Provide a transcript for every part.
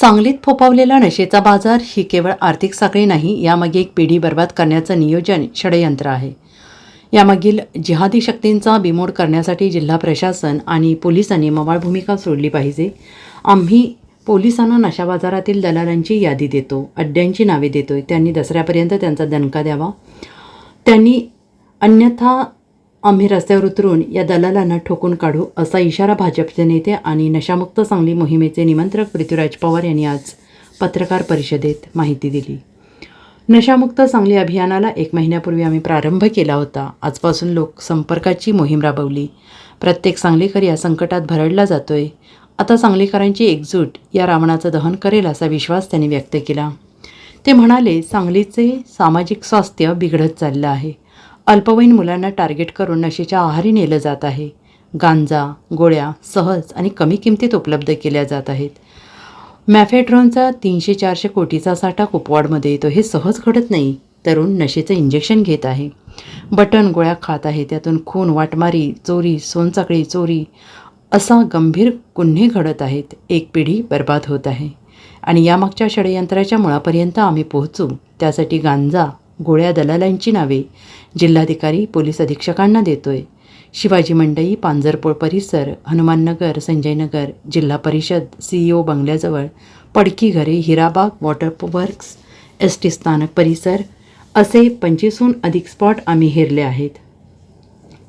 सांगलीत फोपावलेला नशेचा बाजार ही केवळ आर्थिक साखळी नाही यामागे एक पिढी बर्बाद करण्याचं नियोजन षडयंत्र आहे. यामागील जिहादी शक्तींचा बिमोड करण्यासाठी जिल्हा प्रशासन आणि पोलिसांनी मवाळ भूमिका सोडली पाहिजे. आम्ही पोलिसांना नशा बाजारातील दलालांची यादी देतो अड्ड्यांची नावे देतोय त्यांनी दसऱ्यापर्यंत त्यांचा दणका द्यावा. त्यांनी अन्यथा आम्ही रस्त्यावर उतरून या दलालांना ठोकून काढू असा इशारा भाजपचे नेते आणि नशामुक्त सांगली मोहिमेचे निमंत्रक पृथ्वीराज पवार यांनी आज पत्रकार परिषदेत माहिती दिली. नशामुक्त सांगली अभियानाला एक महिन्यापूर्वी आम्ही प्रारंभ केला होता. आजपासून लोक संपर्काची मोहीम राबवली. प्रत्येक सांगलीकर या संकटात भरडला जातोय. आता सांगलीकरांची एकजूट या रावणाचं दहन करेल असा विश्वास त्यांनी व्यक्त केला. ते म्हणाले सांगलीचे सामाजिक स्वास्थ्य बिघडत चाललं आहे. अल्पवयीन मुलांना टार्गेट करून नशेच्या आहारी नेलं जात आहे. गांजा गोळ्या सहज आणि कमी किमतीत उपलब्ध केल्या जात आहेत. मॅफेड्रॉनचा तीनशे चारशे कोटीचा साठा कुपवाडमध्ये येतो हे सहज घडत नाही. तरुण नशेचं इंजेक्शन घेत आहे. बटन गोळ्या खात आहे. त्यातून खून वाटमारी चोरी सोनचाकळी चोरी असा गंभीर गुन्हे घडत आहेत. एक पिढी बर्बाद होत आहे. आणि यामागच्या षडयंत्राच्या मुळापर्यंत आम्ही पोहोचू. त्यासाठी गांजा गोळ्या दलालांची नावे. जिल्हाधिकारी पोलीस अधीक्षकांना देतोय. शिवाजी मंडई पांजरपोळ परिसर हनुमाननगर संजयनगर जिल्हा परिषद सी ई ओ बंगल्याजवळ पडकी घरे Hirabag water works S T स्थानक परिसर असे पंचवीसहून अधिक स्पॉट आम्ही हेरले आहेत.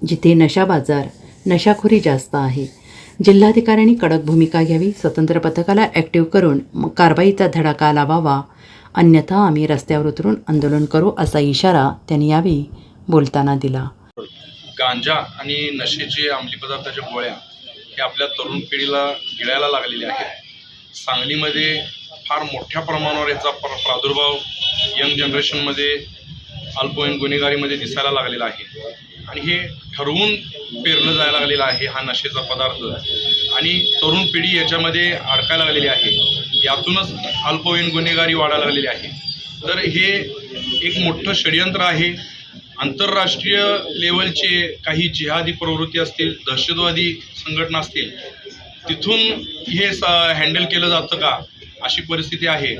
जिथे नशा बाजार नशाखोरी जास्त आहे. जिल्हाधिकाऱ्यांनी कडक भूमिका घ्यावी स्वतंत्र पथकाला ॲक्टिव्ह करून कारवाईचा धडाका लावावा अन्यथा आम्ही रस्त्यावर उतरून आंदोलन करू असा इशारा त्यांनी यावेळी बोलताना दिला. गांजा आणि नशेचे अंमली पदार्थाच्या गोळ्या हे आपल्या तरुण पिढीला गिळायला लागलेले आहेत. सांगलीमध्ये फार मोठ्या प्रमाणावर याचा प्र प्रादुर्भाव यंग जनरेशनमध्ये अल्पवयीन गुन्हेगारीमध्ये दिसायला लागलेला आहे. आणि हे ठरवून पेरलं जायला लागलेलं आहे हा नशेचा पदार्थ. आणि तरुण पिढी याच्यामध्ये अडकायला लागलेली आहे. यातूनच अल्पवयीन गुन्हेगारी वाढायला लागलेली आहे. तर हे एक मोठं षडयंत्र आहे. आंतरराष्ट्रीय लेवलचे काही जिहादी प्रवृत्ती असतील दहशतवादी संघटना असतील तिथून हे स हँडल केलं जातं का? अशी परिस्थिती आहे.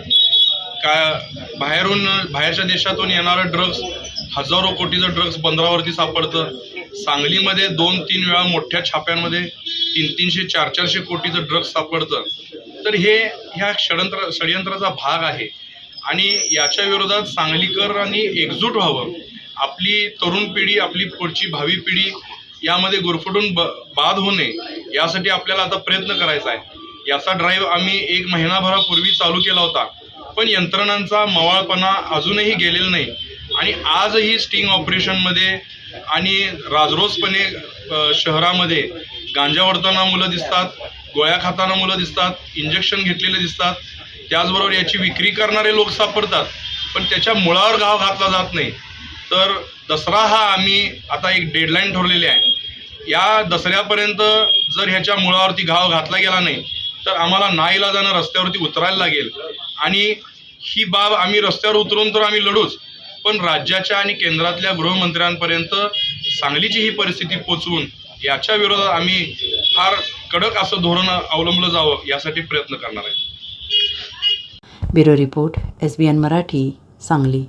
का बाहेरून बाहेरच्या देशातून येणारं ड्रग्स हजारो कोटीचं ड्रग्स बंदरावरती सापडतं. सांगलीमध्ये दोन तीन वेळा मोठ्या छाप्यांमध्ये तीन तीनशे चार चारशे कोटीचं ड्रग्स सापडतं. तर हे ह्या षडयंत्र षडयंत्राचा भाग आहे. आणि याच्या विरोधात सांगलीकरांनी एकजूट व्हावं. आपली तरुण पिढी आपली पुढची भावी पिढी यामध्ये गुरफटून ब बाद होणे यासाठी आपल्याला आता प्रयत्न करायचा आहे. याचा ड्राईव्ह आम्ही एक महिनाभरापूर्वी चालू केला होता. पण यंत्रणांचा मवाळपणा अजूनही गेलेला नाही. आणि आजही स्टिंग ऑपरेशनमध्ये आणि राजरोसपणे शहरामध्ये गांजा वडताना मुलं दिसतात गोळ्या खाताना मुलं दिसतात इंजेक्शन घेतलेले दिसतात. त्याचबरोबर याची विक्री करणारे लोक सापडतात. पण त्याच्या मुळावर घाव घातला जात नाही. तर दसरा हा आम्ही आता एक डेडलाईन ठरलेली आहे. या दसऱ्यापर्यंत जर ह्याच्या मुळावरती घाव घातला गेला नाही तर आम्हाला नाईलाजानं रस्त्यावरती उतरायला लागेल. आणि ही बाब आम्ही रस्त्यावर उतरून तर आम्ही लढूच पण राज्याच्या आणि केंद्रातल्या गृहमंत्र्यांपर्यंत सांगलीची ही परिस्थिती पोचवून याच्या विरोधात आम्ही फार कडक असं धोरण अवलंबलं जावं यासाठी प्रयत्न करणार आहे. Bureau report S B N Marathi Sangli.